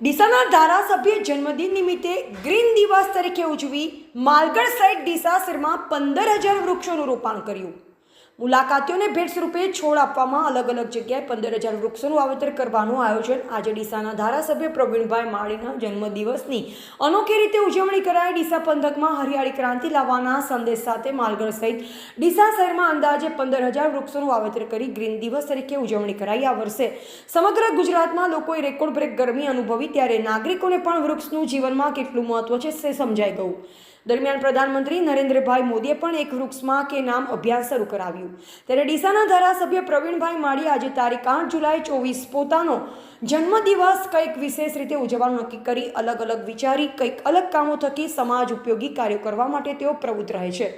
ડીસાના ધારાસભ્ય જન્મદિન નિમિત્તે ગ્રીન દિવસ તરીકે ઉજવી માલગઢ સહિત ડીસા શહેરમાં પંદર હજાર વૃક્ષોનું રોપાણ કર્યું. મુલાકાતીઓને ભેટ સ્વરૂપે છોડ આપવામાં અલગ અલગ જગ્યાએ પંદર હજાર વૃક્ષોનું વાવેતર કરવાનું આયોજન. આજે ડીસાના ધારાસભ્ય પ્રવીણભાઈ માળીના જન્મદિવસની અનોખી રીતે ઉજવણી કરાઈ. ડીસા પંથકમાં હરિયાળી ક્રાંતિ લાવવાના સંદેશ સાથે માલગઢ સહિત ડીસા શહેરમાં અંદાજે પંદર હજાર વૃક્ષોનું વાવેતર કરી ગ્રીન દિવસ તરીકે ઉજવણી કરાઈ. આ વર્ષે સમગ્ર ગુજરાતમાં લોકોએ રેકોર્ડ બ્રેક ગરમી અનુભવી, ત્યારે નાગરિકોને પણ વૃક્ષનું જીવનમાં કેટલું મહત્વ છે તે સમજાઈ ગયું. દરમિયાન પ્રધાનમંત્રી નરેન્દ્રભાઈ મોદીએ પણ એક વૃક્ષમાં કે નામ અભિયાન શરૂ કરાવ્યું. ત્યારે ડીસાના ધારાસભ્ય પ્રવીણભાઈ માળી આજે તારીખ આઠ જુલાઈ ચોવીસ પોતાનો જન્મદિવસ કંઈક વિશેષ રીતે ઉજવવાનું નક્કી કરી અલગ અલગ વિચારી, કંઈક અલગ કામો થકી સમાજ ઉપયોગી કાર્યો કરવા માટે તેઓ પ્રવૃત્ત રહે છે.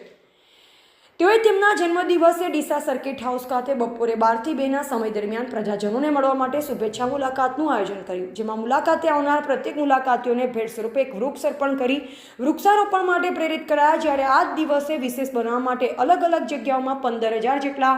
તેઓએ તેમના જન્મદિવસે ડીસા સર્કિટ હાઉસ ખાતે બપોરે બારથી બેના સમય દરમિયાન પ્રજાજનોને મળવા માટે શુભેચ્છા મુલાકાતનું આયોજન કર્યું, જેમાં મુલાકાતે આવનાર પ્રત્યેક મુલાકાતીઓને ભેટ સ્વરૂપે એક વૃક્ષ અર્પણ કરી, વૃક્ષારોપણ માટે પ્રેરિત કરાયા, જ્યારે આ દિવસે વિશેષ બનાવવા માટે અલગ અલગ જગ્યાઓમાં પંદર હજાર જેટલા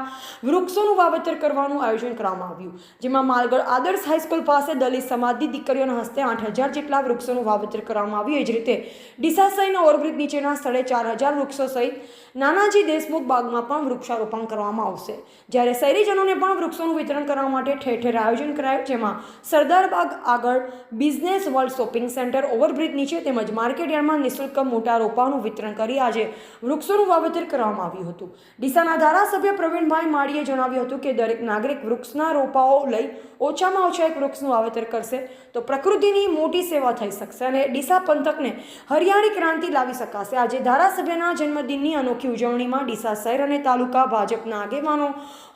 વૃક્ષોનું વાવેતર કરવાનું આયોજન કરવામાં આવ્યું, જેમાં માલગઢ આદર્શ હાઈસ્કૂલ પાસે દલિત સમાજની દીકરીઓના હસ્તે આઠ હજાર જેટલા વૃક્ષોનું વાવેતર કરવામાં આવ્યું. એ જ રીતે ડીસા સહિતના ઓવરબ્રિજ નીચેના સ્થળે ચાર હજાર વૃક્ષો સહિત નાનાજી દેશમુખ બાગમાં પણ વૃક્ષારોપણ કરવામાં આવશે. જ્યારે શહેરીજનોને પણ વૃક્ષોનું વિતરણ કરવા માટે ઠેર ઠેર આયોજન કરાયું, જેમાં સરદાર બાગ આગળ business world shopping centre overbridge નીચે તેમજ માર્કેટ યાર્ડમાં નિઃશુલ્ક મોટા રોપાનું વિતરણ કરી આજે વૃક્ષોનું વાવેતર કરવામાં આવ્યું હતું. ડીસાના ધારાસભ્ય પ્રવીણભાઈ માળીએ જણાવ્યું હતું કે દરેક નાગરિક વૃક્ષના રોપાઓ લઈ ઓછામાં ઓછા એક વૃક્ષનું વાવેતર કરશે, તો પ્રકૃતિની મોટી સેવા થઈ શકશે અને ડીસા પંથકને હરિયાળી ક્રાંતિ લાવી શકાશે. આજે ધારાસભ્યના જન્મદિનની અનોખી ઉજવણીમાં ડીસા શહેર અને તાલુકા ભાજપના આગેવાનો,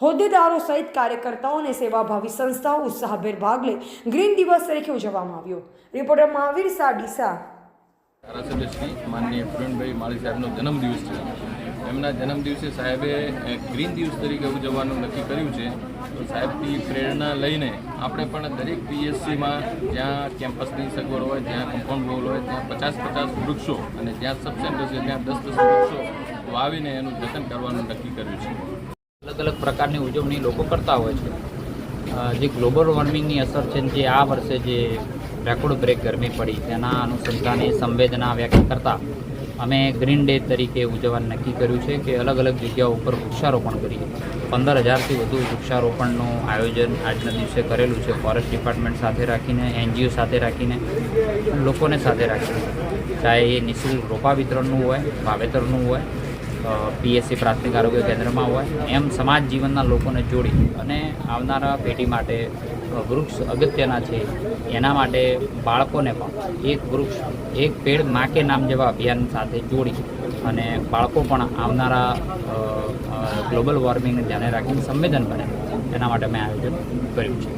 હોદ્દેદારો સહિત કાર્યકર્તાઓ અને સેવાભાવી સંસ્થાઓ ઉત્સાહભેર ભાગ લઈ ગ્રીન દિવસ તરીકે ઉજવવામાં આવ્યો. રિપોર્ટર મહાવીર શાહ, ડીસા. ધારાસભ્ય શ્રી માનનીય પ્રવીણભાઈ માળી સાહેબનો જન્મદિવસ છે. એમના જન્મદિવસે સાહેબે ગ્રીન દિવસ તરીકે ઉજવવાનું નક્કી કર્યું છે. તો સાહેબથી પ્રેરણા લઈને આપણે પણ દરેક પીએસસીમાં જ્યાં કેમ્પસની સગવડ હોય, જ્યાં કમ્પાઉન્ડ વોલ હોય, ત્યાં પચાસ પચાસ વૃક્ષો અને જ્યાં સબ સેન્ટર છે, ત્યાં દસ દસ વૃક્ષો વાવીને એનું જતન કરવાનું નક્કી કર્યું છે. અલગ અલગ પ્રકારની ઉજવણી લોકો કરતા હોય છે. જે ગ્લોબલ વોર્મિંગની અસર છે જે આ વર્ષે જે રેકોર્ડ બ્રેક ગરમી પડી તેના અનુસંધાને સંવેદના વ્યક્ત કરતા અમે ગ્રીન ડે તરીકે ઉજવવાનું નક્કી કર્યું છે કે અલગ અલગ જગ્યાઓ ઉપર વૃક્ષારોપણ કરીએ. પંદર હજારથી વધુ વૃક્ષારોપણનું આયોજન આજના દિવસે કરેલું છે. ફોરેસ્ટ ડિપાર્ટમેન્ટ સાથે રાખીને, એનજીઓ સાથે રાખીને, લોકોને સાથે રાખીને. ચાહે એ નિઃશુલ્ક રોપા વિતરણનું હોય, વાવેતરનું હોય પીએસસી પ્રાથમિક આરોગ્ય કેન્દ્રમાં હોય, એમ સમાજ જીવનના લોકોને જોડી અને આવનારા પેઢી માટે વૃક્ષ અગત્યના છે. એના માટે બાળકોને પણ એક વૃક્ષ, એક પેડ માકે નામ જેવા અભિયાન સાથે જોડી અને બાળકો પણ આવનારા ગ્લોબલ વોર્મિંગને ધ્યાને રાખીને સંવેદન બને. એના માટે મેં આયોજન કર્યું છે.